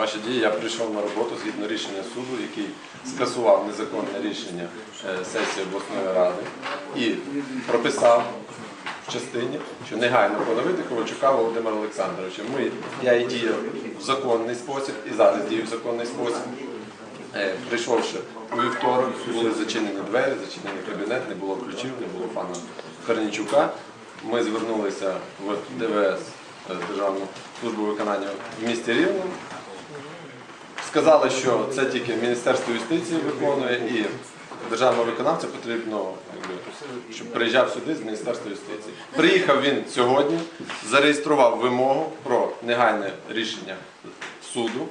ваші дії. Я прийшов на роботу згідно рішення суду, який скасував незаконне рішення е, сесії обласної ради і прописав в частині, що негайно поновити Ковальчука Володимира Олександровича. Ми, я і діяв в законний спосіб, і зараз дію в законний спосіб. Е, Прийшовши у вівторок, були зачинені двері, зачинений кабінет, не було ключів, не було пана Корнічука. Ми звернулися в ДВС е, Державну службу виконання в місті Рівному. Сказали, що це тільки Міністерство юстиції виконує і державного виконавця потрібно, щоб приїжджав сюди з Міністерства юстиції. Приїхав він сьогодні, зареєстрував вимогу про негайне рішення суду.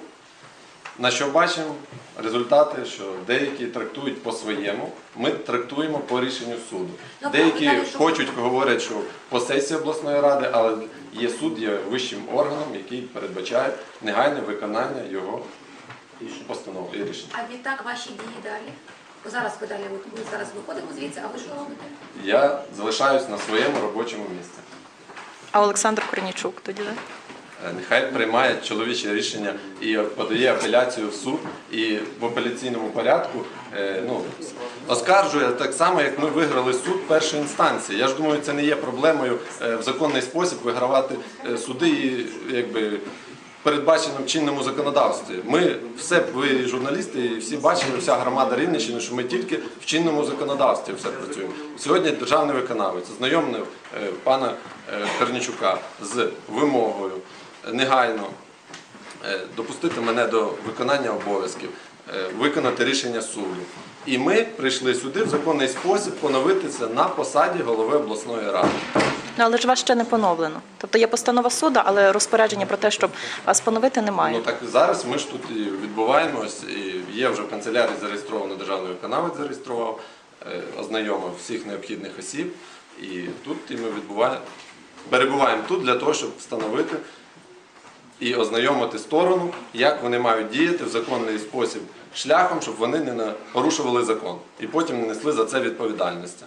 На що бачимо результати, що деякі трактують по-своєму, ми трактуємо по рішенню суду. Ну, Деякі хочуть, говорять, що по сесії обласної ради, але є суд, є вищим органом, який передбачає негайне виконання його постанов і рішень. А відтак ваші дії далі? Бо зараз ви далі ми зараз виходимо звідси, а ви що робите? Я залишаюсь на своєму робочому місці. А Олександр Корнічук тоді да? Е, Нехай приймає чоловіче рішення і подає апеляцію в суд, і в апеляційному порядку е, ну, оскаржує так само, як ми виграли суд першої інстанції. Я ж думаю, це не є проблемою е, в законний спосіб вигравати е, суди і якби. Передбаченим в чинному законодавстві. Ми все, ви журналісти, і всі бачили, вся громада Рівненщини, що ми тільки в чинному законодавстві все працюємо. Сьогодні державний виконавець ознайомив е, пана Корнічука з вимогою негайно е, допустити мене до виконання обов'язків, е, виконати рішення суду. І ми прийшли сюди в законний спосіб поновитися на посаді голови обласної ради. Але ж вас ще не поновлено. Тобто є постанова суду, але розпорядження про те, щоб вас поновити, немає. Ну так зараз ми ж тут відбуваємось, є вже в канцелярії зареєстровано державний виконавець зареєстрував, е, ознайомив всіх необхідних осіб. І тут і ми відбуваємо, перебуваємо тут для того, щоб встановити і ознайомити сторону, як вони мають діяти в законний спосіб шляхом, щоб вони не порушували закон і потім не несли за це відповідальності.